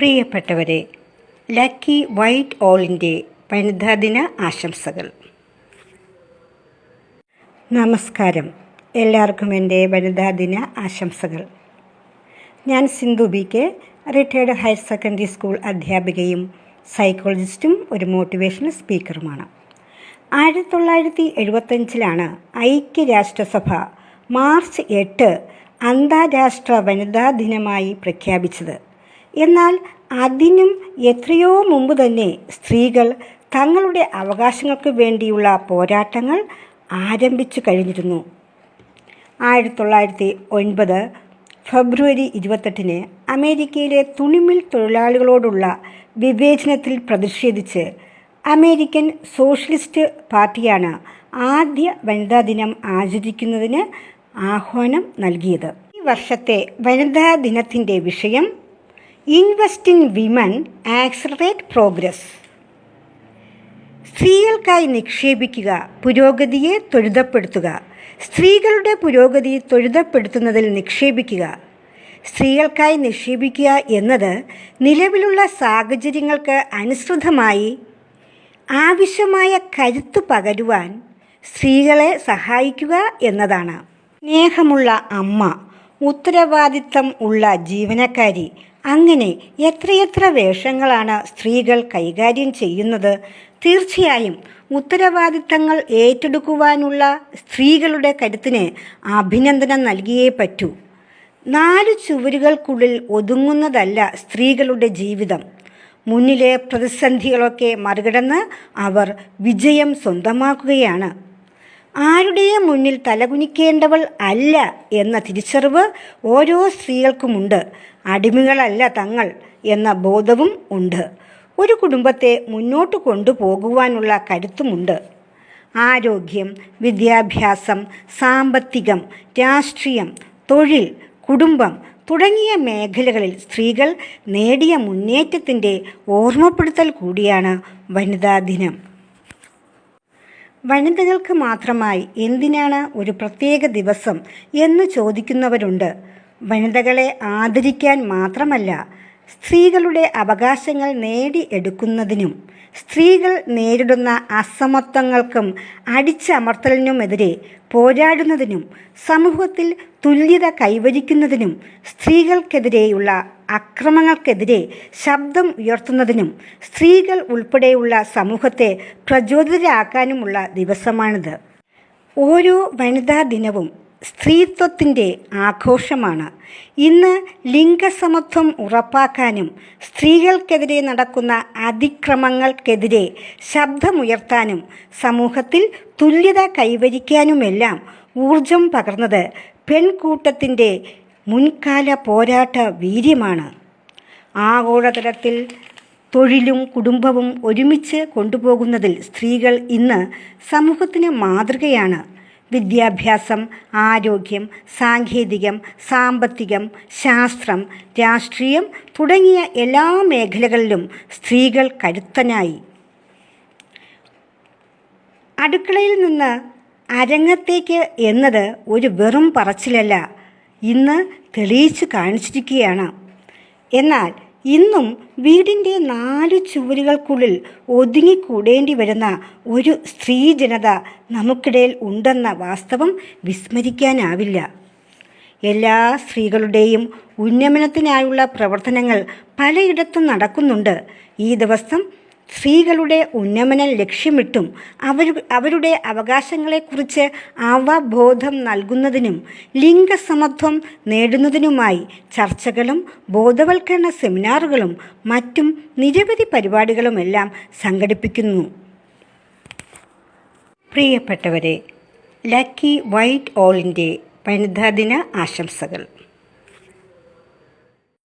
പ്രിയപ്പെട്ടവരെ lucky white ഓളിന്റെ വനിതാ ദിന ആശംസകൾ. നമസ്കാരം. എല്ലാവർക്കും എന്റെ വനിതാ ദിന ആശംസകൾ. ഞാൻ Sindhu B K retired higher secondary school അധ്യാപികയും സൈക്കോളജിസ്റ്റും ഒരു മോട്ടിവേഷണൽ സ്പീക്കറുമാണ്. ആയിരത്തി തൊള്ളായിരത്തി എഴുപത്തഞ്ചിലാണ് ഐക്യരാഷ്ട്രസഭ മാർച്ച് എട്ട് അന്താരാഷ്ട്ര വനിതാ ദിനമായി പ്രഖ്യാപിച്ചത്. എന്നാൽ അതിനും എത്രയോ മുമ്പ് തന്നെ സ്ത്രീകൾ തങ്ങളുടെ അവകാശങ്ങൾക്ക് വേണ്ടിയുള്ള പോരാട്ടങ്ങൾ ആരംഭിച്ചു കഴിഞ്ഞിരുന്നു. ആയിരത്തി തൊള്ളായിരത്തി ഒൻപത് ഫെബ്രുവരി ഇരുപത്തെട്ടിന് അമേരിക്കയിലെ തുണിമിൽ തൊഴിലാളികളോടുള്ള വിവേചനത്തിൽ പ്രതിഷേധിച്ച് അമേരിക്കൻ സോഷ്യലിസ്റ്റ് പാർട്ടിയാണ് ആദ്യ വനിതാ ദിനം ആചരിക്കുന്നതിന് ആഹ്വാനം നൽകിയത്. ഈ വർഷത്തെ വനിതാ ദിനത്തിന്റെ വിഷയം invest in women accelerate progress. സ്ത്രീകൾക്കായി നിക്ഷേപിക്കുക പുരോഗതിയെ ത്വരിതപ്പെടുത്തുക. സ്ത്രീകളുടെ പുരോഗതി ത്വരിതപ്പെടുത്തുന്നതിൽ നിക്ഷേപിക്കുക. സ്ത്രീകൾക്കായി നിക്ഷേപിക്കുക എന്നത് നിലവിലുള്ള സാഹചര്യങ്ങൾക്ക് അനുസൃതമായി ആവശ്യമായ കരുത്ത് പകരുവാൻ സ്ത്രീകളെ സഹായിക്കുക എന്നതാണ്. സ്നേഹമുള്ള അമ്മ ഉത്തരവാദിത്തം ഉള്ള ജീവനക്കാരി അങ്ങനെ എത്രയെത്ര വേഷങ്ങളാണ് സ്ത്രീകൾ കൈകാര്യം ചെയ്യുന്നത്? തീർച്ചയായും ഉത്തരവാദിത്തങ്ങൾ ഏറ്റെടുക്കുവാനുള്ള സ്ത്രീകളുടെ കരുത്തിന് അഭിനന്ദനം നൽകിയേ പറ്റൂ. നാല് ചുവരുകൾക്കുള്ളിൽ ഒതുങ്ങുന്നതല്ല സ്ത്രീകളുടെ ജീവിതം. മുന്നിലെ പ്രതിസന്ധികളൊക്കെ മറികടന്ന് അവർ വിജയം സ്വന്തമാക്കുകയാണ്. ആരുടെയും മുന്നിൽ തലകുനിക്കേണ്ടവൾ അല്ല എന്ന തിരിച്ചറിവ് ഓരോ സ്ത്രീകൾക്കുമുണ്ട്. അടിമകളല്ല തങ്ങൾ എന്ന ബോധവും ഉണ്ട്. ഒരു കുടുംബത്തെ മുന്നോട്ട് കൊണ്ടുപോകുവാനുള്ള കരുത്തുമുണ്ട്. ആരോഗ്യം വിദ്യാഭ്യാസം സാമ്പത്തികം രാഷ്ട്രീയം തൊഴിൽ കുടുംബം തുടങ്ങിയ മേഖലകളിൽ സ്ത്രീകൾ നേടിയ മുന്നേറ്റത്തിന്റെ ഓർമ്മപ്പെടുത്തൽ കൂടിയാണ് വനിതാ ദിനം. വനിതകൾക്ക് മാത്രമായി എന്തിനാണ് ഒരു പ്രത്യേക ദിവസം എന്ന് ചോദിക്കുന്നവരുണ്ട്. വനിതകളെ ആദരിക്കാൻ മാത്രമല്ല സ്ത്രീകളുടെ അവകാശങ്ങൾ നേടിയെടുക്കുന്നതിനും സ്ത്രീകൾ നേരിടുന്ന അസമത്വങ്ങൾക്കും അടിച്ചമർത്തലിനുമെതിരെ പോരാടുന്നതിനും സമൂഹത്തിൽ തുല്യത കൈവരിക്കുന്നതിനും സ്ത്രീകൾക്കെതിരെയുള്ള അക്രമങ്ങൾക്കെതിരെ ശബ്ദം ഉയർത്തുന്നതിനും സ്ത്രീകൾ ഉൾപ്പെടെയുള്ള സമൂഹത്തെ പ്രചോദിതരാക്കാനുമുള്ള ദിവസമാണിത്. ഓരോ വനിതാ ദിനവും സ്ത്രീത്വത്തിന്റെ ആഘോഷമാണ്. ഇന്ന് ലിംഗസമത്വം ഉറപ്പാക്കാനും സ്ത്രീകൾക്കെതിരെ നടക്കുന്ന അതിക്രമങ്ങൾക്കെതിരെ ശബ്ദമുയർത്താനും സമൂഹത്തിൽ തുല്യത കൈവരിക്കാനുമെല്ലാം ഊർജം പകർന്നത് പെൺകൂട്ടത്തിന്റെ മുൻകാല പോരാട്ട വീര്യമാണ്. ആഗോളതലത്തിൽ തൊഴിലും കുടുംബവും ഒരുമിച്ച് കൊണ്ടുപോകുന്നതിൽ സ്ത്രീകൾ ഇന്ന് സമൂഹത്തിന് മാതൃകയാണ്. വിദ്യാഭ്യാസം ആരോഗ്യം സാങ്കേതികം സാമ്പത്തികം ശാസ്ത്രം രാഷ്ട്രീയം തുടങ്ങിയ എല്ലാ മേഖലകളിലും സ്ത്രീകൾ കരുത്തനായി. അടുക്കളയിൽ നിന്ന് അരങ്ങത്തേക്ക് എന്നത് ഒരു വെറും പറച്ചിലല്ല. ഇന്ന് തെളിയിച്ചു കാണിച്ചിരിക്കുകയാണ്. എന്നാൽ ഇന്നും വീടിന്റെ നാല് ചുവരുകൾക്കുള്ളിൽ ഒതുങ്ങിക്കൂടേണ്ടി വരുന്ന ഒരു സ്ത്രീ ജനത നമുക്കിടയിൽ ഉണ്ടെന്ന വാസ്തവം വിസ്മരിക്കാനാവില്ല. എല്ലാ സ്ത്രീകളുടെയും ഉന്നമനത്തിനായുള്ള പ്രവർത്തനങ്ങൾ പലയിടത്തും നടക്കുന്നുണ്ട്. ഈ ദിവസം സ്ത്രീകളുടെ ഉന്നമനം ലക്ഷ്യമിട്ടും അവർ അവരുടെ അവകാശങ്ങളെക്കുറിച്ച് അവബോധം നൽകുന്നതിനും ലിംഗസമത്വം നേടുന്നതിനുമായി ചർച്ചകളും ബോധവൽക്കരണ സെമിനാറുകളും മറ്റും നിരവധി പരിപാടികളുമെല്ലാം സംഘടിപ്പിക്കുന്നു. പ്രിയപ്പെട്ടവരെ ലക്കി വൈറ്റ് ഓളിന്റെ വനിതാ ദിന ആശംസകൾ.